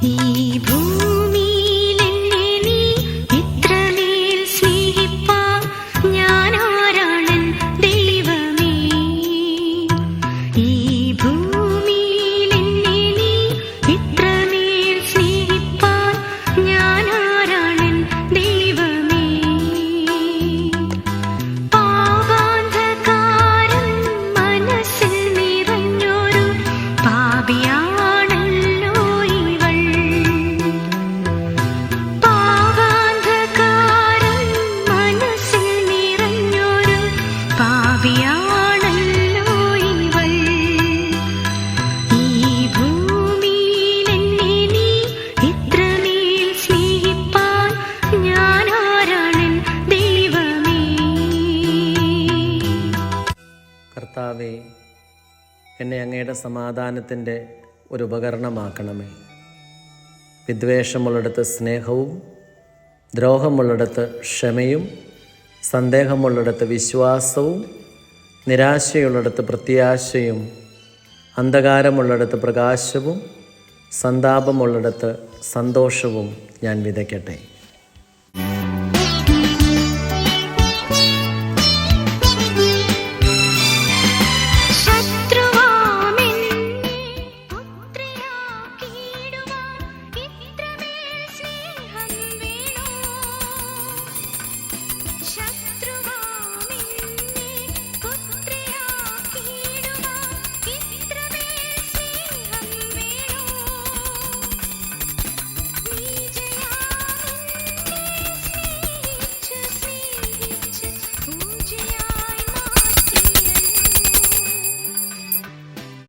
一步。കർത്താവെ എന്നെ അങ്ങയുടെ സമാധാനത്തിന്റെ ഒരു ഉപകരണമാക്കണമേ. വിദ്വേഷമുള്ളിടത്ത് സ്നേഹവും ദ്രോഹമുള്ളിടത്ത് ക്ഷമയും സന്ദേഹമുള്ളിടത്ത് വിശ്വാസവും നിരാശയുള്ളിടത്ത് പ്രത്യാശയും അന്ധകാരമുള്ളിടത്ത് പ്രകാശവും സന്താപമുള്ളിടത്ത് സന്തോഷവും ഞാൻ വിതയ്ക്കട്ടെ.